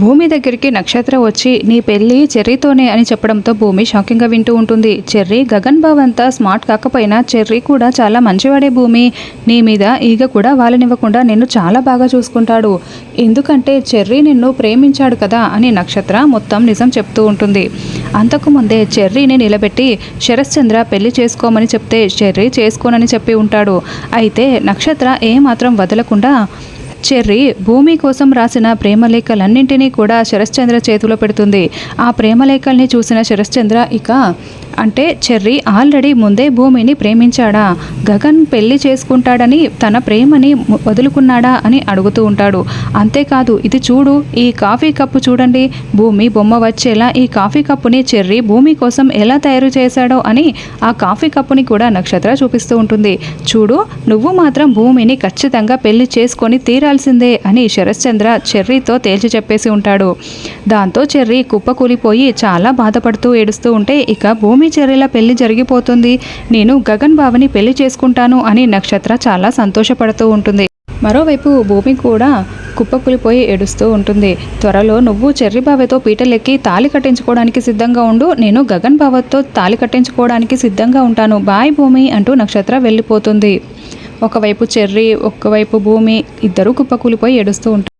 భూమి దగ్గరికి నక్షత్ర వచ్చి నీ పెళ్ళి చెర్రీతోనే అని చెప్పడంతో భూమి షాకింగ్గా వింటూ ఉంటుంది. చెర్రీ గగన్ బాబు అంతా స్మార్ట్ కాకపోయినా చెర్రీ కూడా చాలా మంచివాడే భూమి. నీ మీద ఈగ కూడా వాళ్ళనివ్వకుండా నిన్ను చాలా బాగా చూసుకుంటాడు. ఎందుకంటే చెర్రీ నిన్ను ప్రేమించాడు కదా అని నక్షత్ర మొత్తం నిజం చెప్తూ ఉంటుంది. అంతకుముందే చెర్రీని నిలబెట్టి శరశ్చంద్ర పెళ్ళి చేసుకోమని చెప్తే చెర్రీ చేసుకోనని చెప్పి ఉంటాడు. అయితే నక్షత్ర ఏమాత్రం వదలకుండా చెర్రీ భూమి కోసం రాసిన ప్రేమలేఖలన్నింటినీ కూడా శరశ్చంద్ర చేతిలో పెడుతుంది. ఆ ప్రేమలేఖల్ని చూసిన శరశ్చంద్ర ఇక అంటే చెర్రీ ఆల్రెడీ ముందే భూమిని ప్రేమించాడా? గగన్ పెళ్ళి చేసుకుంటాడని తన ప్రేమని వదులుకున్నాడా అని అడుగుతూ ఉంటాడు. అంతేకాదు ఇది చూడు ఈ కాఫీ కప్పు చూడండి. భూమి బొమ్మ వచ్చేలా ఈ కాఫీ కప్పుని చెర్రీ భూమి కోసం ఎలా తయారు చేశాడో అని ఆ కాఫీ కప్పుని కూడా నక్షత్ర చూపిస్తూ ఉంటుంది. చూడు నువ్వు మాత్రం భూమిని ఖచ్చితంగా పెళ్ళి చేసుకొని తీరాల్సిందే అని శరశ్చంద్ర చెర్రీతో తేల్చి చెప్పేసి ఉంటాడు. దాంతో చెర్రీ కుప్పకూలిపోయి చాలా బాధపడుతూ ఏడుస్తూ ఉంటే ఇక భూమి భూమి చెర్రీల పెళ్ళి జరిగిపోతుంది. నేను గగన్ బావని పెళ్ళి చేసుకుంటాను అని నక్షత్ర చాలా సంతోషపడుతూ ఉంటుంది. మరోవైపు భూమి కూడా కుప్పకూలిపోయి ఏడుస్తూ ఉంటుంది. త్వరలో నువ్వు చెర్రి బావతో పీటలెక్కి తాళి కట్టించుకోవడానికి సిద్ధంగా ఉండు. నేను గగన్ బావతో తాళి కట్టించుకోవడానికి సిద్ధంగా ఉంటాను. బాయ్ భూమి అంటూ నక్షత్ర వెళ్ళిపోతుంది. ఒకవైపు చెర్రి ఒకవైపు భూమి ఇద్దరూ కుప్పకూలిపోయి ఏడుస్తూ ఉంటారు.